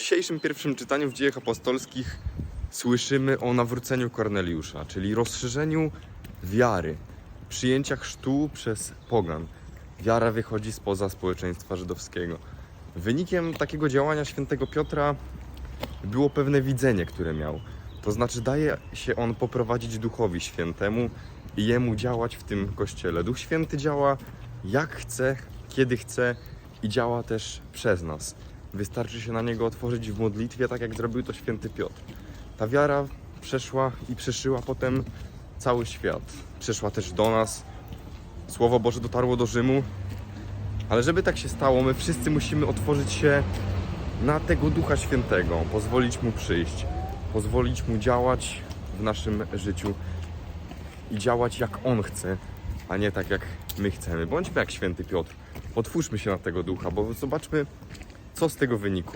dzisiejszym pierwszym czytaniu w dziejach apostolskich słyszymy o nawróceniu Korneliusza, czyli rozszerzeniu wiary, przyjęcia chrztu przez pogan. Wiara wychodzi spoza społeczeństwa żydowskiego. Wynikiem takiego działania świętego Piotra było pewne widzenie, które miał. To znaczy daje się on poprowadzić Duchowi Świętemu i jemu działać w tym kościele. Duch Święty działa jak chce, kiedy chce i działa też przez nas. Wystarczy się na niego otworzyć w modlitwie, tak jak zrobił to święty Piotr. Ta wiara przeszła i przeszyła potem cały świat. Przeszła też do nas. Słowo Boże dotarło do Rzymu. Ale żeby tak się stało, my wszyscy musimy otworzyć się na tego Ducha Świętego, pozwolić Mu przyjść, pozwolić Mu działać w naszym życiu i działać jak On chce, a nie tak jak my chcemy. Bądźmy jak święty Piotr. Otwórzmy się na tego Ducha, bo zobaczmy, co z tego wynikło.